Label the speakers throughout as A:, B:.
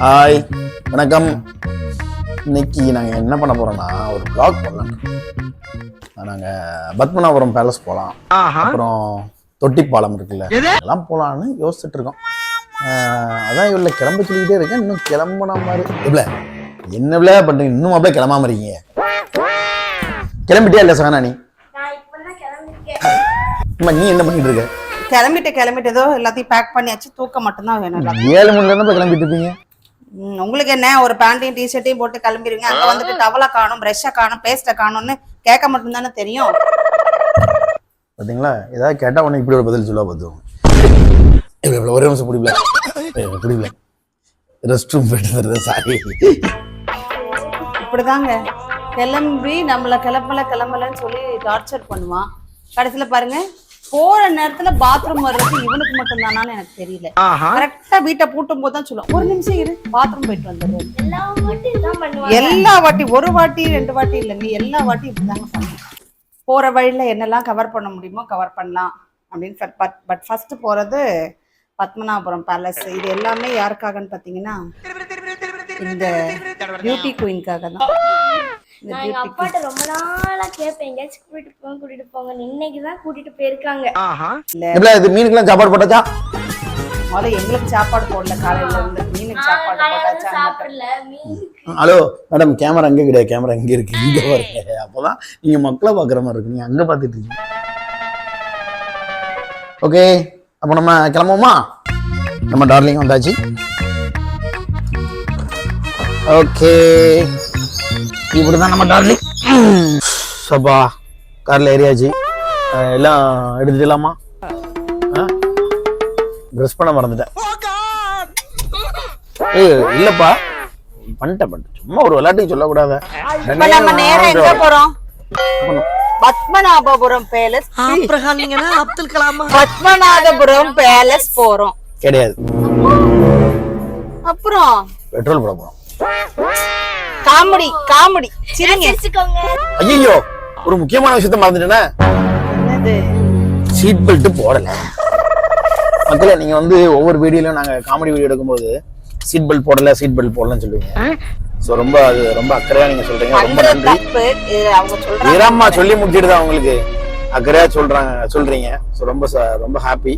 A: Hi வணக்கம். இன்னைக்கு நாங்கள் என்ன பண்ண போறோம்னா ஒரு vlog பண்ணலாம் நாங்கள் பத்மநாபுரம் பேலஸ் போகலாம் அப்புறம் தொட்டிப்பாலம் இருக்குல்ல. எல்லாம் போகலான்னு யோசிச்சுட்டு இருக்கோம். அதான் இவ்வளோ கிளம்ப சொல்லிக்கிட்டே இருக்கேன். இன்னும் கிளம்புன மாதிரி. இல்லை என்ன விளையா பண்ணுறீங்க இன்னும் அப்படியே கிளம்பாம இருக்கீங்க. கிளம்பிட்டியா இல்லை சகனா நீ? நீ என்ன பண்ணிட்டு இருக்க?
B: கிளம்பிட்டு கிளம்பிட்டு ஏதோ எல்லாத்தையும் பேக் பண்ணியாச்சு. தூக்கம் மட்டும்தான் வேணும்.
A: ஏழு மணில இருந்து கிளம்பிட்டு இருப்பீங்க
B: உங்களுக்கு என்ன? ஒரு பேண்டையும் டிஷர்ட்டையும் போட்டு கிளம்பிடுங்க அங்க வந்துட்டு டவலை காணும் ப்ரெஷ்ஷை காணும் பேஸ்ட்டை காணும்னு கேட்க மட்டும்தானே தெரியும்.
A: பார்த்தீங்களா ஏதாவது கேட்டால் உடனே இப்படி ஒரு பதில் சொல்ல பார்த்துவோம் ஒரே நிமிஷம் பிடிக்கல. பிடிக்கல. ரெஸ்ட் ரூம் போயிட்டு சாரி
B: இப்படிதாங்க. கிளம்பி நம்மள கிளம்பல கிளம்பலன்னு சொல்லி டார்ச்சர் பண்ணுவான். கடைசியில பாருங்க. போற நேரத்துல பாத்ரூம் வர்றது இவனுக்கு மட்டும் தானான்னு எனக்கு தெரியல. கரெக்டா வீட்டை பூட்டும் போது தான் சொல்லுவான் ஒரு நிமிஷம் இரு பாத்ரூம் போயிட்டு வந்துடுறேன்.
C: எல்லா வாட்டி
B: ஒரு வாட்டி ரெண்டு வாட்டி இல்லைங்க எல்லா வாட்டி இப்படிதாங்க பண்ணுவோம் போற வழியில என்னெல்லாம் கவர் பண்ண முடியுமோ கவர் பண்ணலாம் அப்படின்னு பட் பட் ஃபர்ஸ்ட் போறது பத்மநாபுரம் பேலஸ் இது எல்லாமே யாருக்காகன்னு பாத்தீங்கன்னா இந்த பியூட்டி குயின்காக தான்.
C: நான் எங்க அப்பாட்ட ரொம்ப நாளா கேட்பேன் எங்கேயாச்சும் கூட்டிட்டு போங்க கூட்டிட்டு போங்க. இன்னைக்கு தான் கூட்டிட்டு போயிருக்காங்க.
A: எப்படி இது? மீனுக்கெல்லாம் சாப்பாடு போட்டாச்சா?
B: முதல்ல எங்களுக்கு சாப்பாடு போடல காலையில இருந்து. மீனுக்கு சாப்பாடு போட்டாச்சா?
C: சாப்பிடல. மீன்
A: ஹலோ. மேடம் கேமரா அங்கே கிடையாது? கேமரா இங்கே இருக்கு? இங்கே பாருங்க. அப்போதான் நீங்கள் மக்களை பார்க்குற மாதிரி இருக்கு. நீங்கள் அங்கே பார்த்துட்டு இருக்கீங்க. ஓகே அப்போ நம்ம கிளம்புவோமா? நம்ம டார்லிங் வந்தாச்சு. ஓகே இப்படி தான் நம்ம டார்லிங் சப்பா காரில் ஏறியாச்சு. அஹ் எல்லாம் எடுத்துடலாமா ட்ரெஸ் பண்ண மறந்துட்டேன். ஏய் இல்லப்பா. பண்ணிட்டேன் பண்ணிட்டேன் சும்மா ஒரு விளையாட்டுக்கு சொல்லக்கூடாது.
B: நம்ம நேரம் எங்க போறோம்? பத்மநாபபுரம் பேலஸ்
D: அப்துல் கலாமா.
B: பத்மநாபபுரம் பேலஸ் போறோம்.
A: கிடையாது.
B: அப்புறம்?
A: பெட்ரோல் போட போறோம்.
B: Comedy comedy. சிரிங்க.
A: ஐயோ ஒரு முக்கியமான விஷயத்த மறந்துட்டேனே. சீட் பெல்ட் போடல. மக்களே நீங்க வந்து ஒவ்வொரு வீடியோலயும் நாங்க காமெடி வீடியோ எடுக்கும்போது சீட் பெல்ட் போடல சீட் பெல்ட் போடலன்னு சொல்லுவீங்க. ஸோ ரொம்ப அது ரொம்ப அக்கறையா நீங்க சொல்றீங்க. ரொம்ப நன்றி. வீரம்மா சொல்லி முடிச்சிட்டு தான் உங்களுக்கு? அக்கறையா சொல்றாங்க சொல்றீங்க. ஸோ ரொம்ப ச- ரொம்ப ஹாப்பி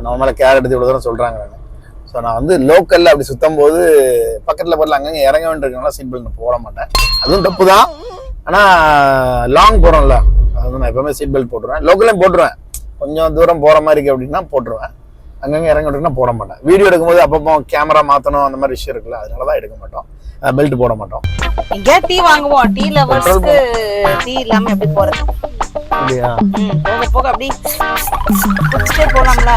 A: நம்ம மேல கேர் எடுத்து இவ்வளவு தூரம் சொல்றாங்க நான். ஸோ நான் வந்து லோக்கல்ல அப்படி சுத்தும் போது பக்கத்துல போடல அங்கங்க இறங்க வேண்டியிருக்கனால சீட் பெல்ட் போட மாட்டேன். அதுவும் தப்பு தான் ஆனா லாங் போறோம்ல. அது வந்து நான் எப்பவுமே சீட் பெல்ட் போட்டுருவேன். லோக்கல்லையும் போட்டுருவேன். கொஞ்சம் தூரம் போற மாதிரி இருக்கு அப்படின்னா போட்டுருவேன். அங்கங்க இறங்க விட்டுருக்குன்னா போட மாட்டேன். வீடியோ எடுக்கும்போது அப்பப்போ கேமரா மாத்தணும் அந்த மாதிரி விஷயம் இருக்குல்ல அதனால தான் எடுக்க மாட்டோம். பெல்ட் போட மாட்டோம்.
B: எங்க டீ வாங்குவோம்? டீ லவர்ஸ்க்கு டீ இல்லாம எப்படி போறது?
A: அப்படியா?
B: போக போக அப்படி போலாம்ல.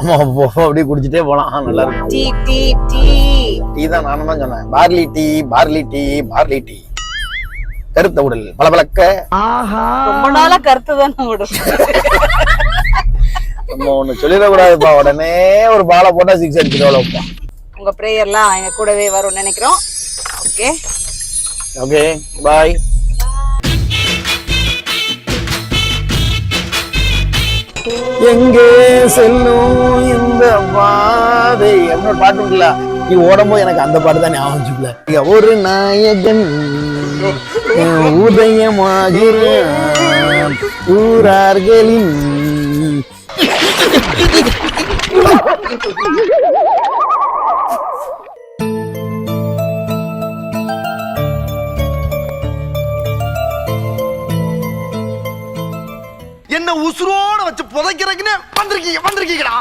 A: ஆமா போ அப்படியே குடிச்சிட்டே போலாம். நல்லா இருக்கும்
B: டீ டீ டீ.
A: டீ தான் நானும் தான் சொன்னேன். Barley tea barley tea barley tea. கருத்த உடல் பளபளக்க.
D: ஆஹா.
B: ரொம்ப நாளா கருத்து தானே விடும்
A: நம்ம ஒண்ணு சொல்லிடக்கூடாதுப்பா. உடனே ஒரு பாலை போட்டா சிக்ஸ் அடிச்சுட்டு
B: உங்க ப்ரேயர்லாம் எங்க கூடவே வரும்னு நினைக்கிறோம். ஓகே
A: ஓகே பாய் எங்கே செல்லும் இந்த பாதை? என்னோட பாட்டு இருக்குல்ல நீ ஓடும்போது எனக்கு அந்த பாட்டு தான் ஞாபகம் வச்சுக்கல. ஒரு நாயகன் உதயமாகிற ஊரார்களின்
D: என்ன உசுரோட புதைக்கிறதுக்குன்னு வந்திருக்கீங்க வந்திருக்கீங்கடா.